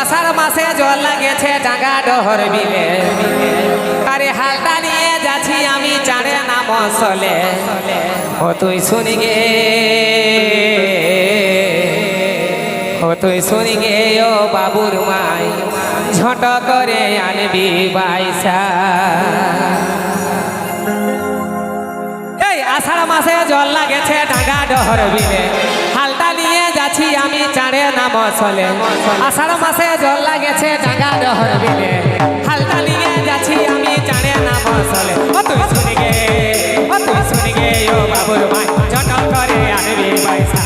আষাঢ় মাসে জল লাগেছে ডাঙ্গা ডহর বিলে। আরে হালটা নিয়ে যাচ্ছি আমি চাঁড়ে নাম সলে ও তুই শুনি গে। ও তুই শুনি গে ও বাবুর মাই। ঝট করে আনবি বাইসা এই আষাঢ় মাসে জল লাগেছে ডাঙ্গা ডহর বিলে। হালটা নিয়ে যাচ্ছি আমি চাঁড়ে নাম চলে আষাঢ় মাসে জল লাগেছে ডাঙ্গা ডহর বিলে। হালটা নিয়ে আমি চাঁড়ে নাম চলে ও তুই শুনি গে, ও তুই শুনি করে আনবি পয়সা।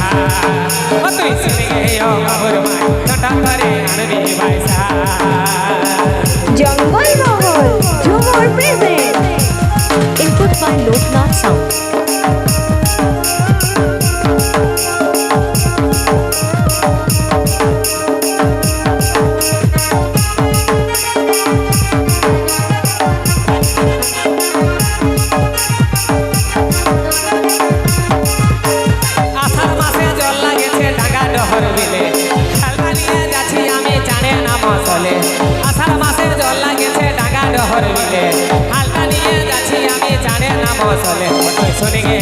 ও তুই শুনি গে, ও বাবুর মাই ঝট করে আনবি পয়সা। জঙ্গলমহল ঝুমুর বিলে হালটা নিয়ে যাচ্ছি আমি নাম চলে ও তুই শুনি গে।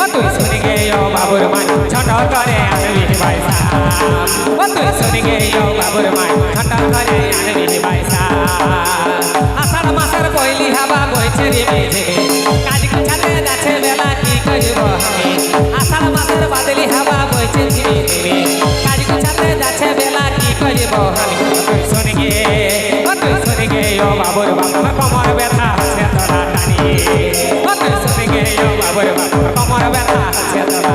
ও তুই শুনি গে, ও বাবুর মাই ছোট করে আনবি পয়সা। ও তুই গে, ও বাবুর মাই ছোট করে আনবি পয়সা। আষাঢ় মাসের পয়লি হাওয়া বইছে রে মেঝে। কাজ গুছাতে যাচ্ছে বেলা কি করিব আষাঢ় মাসের বাদলি হাওয়া বইছে বাবা ব্যথা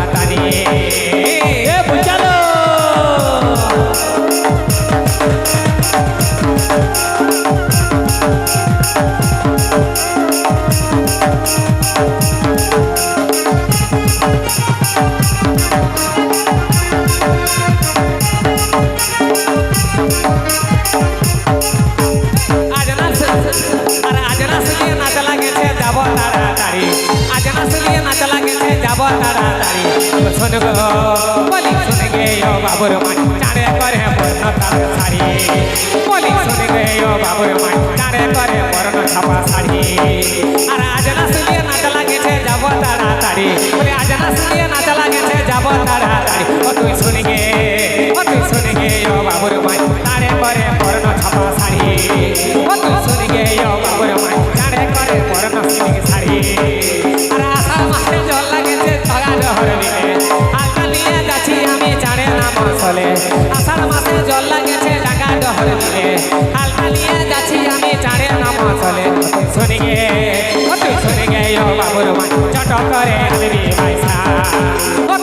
আজনা সুলিয়ে নাচ লাগেছে যাব তাড়াতাড়ি। শোন গো বলি শুনে বাবুর মানে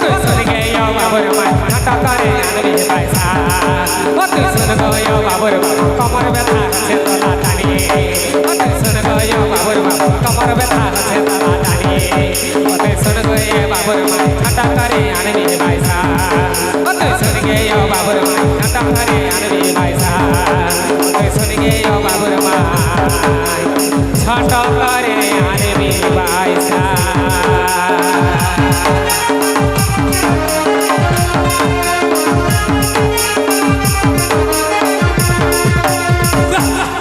তুই শুনে গে বাবুর মাই চট করে আনবি পয়সা ও তুই শুনে গো বাবুর বাবু কমর ব্যথা আছে তোলা টানি ও তুই শুনে গো বাবুর বাবু কমর ব্যথা আছে তোলা টানি ও তুই শুনে গো বাবুর মাই ঠাটা করে আনবি পয়সা ও তুই শুনে বাইসা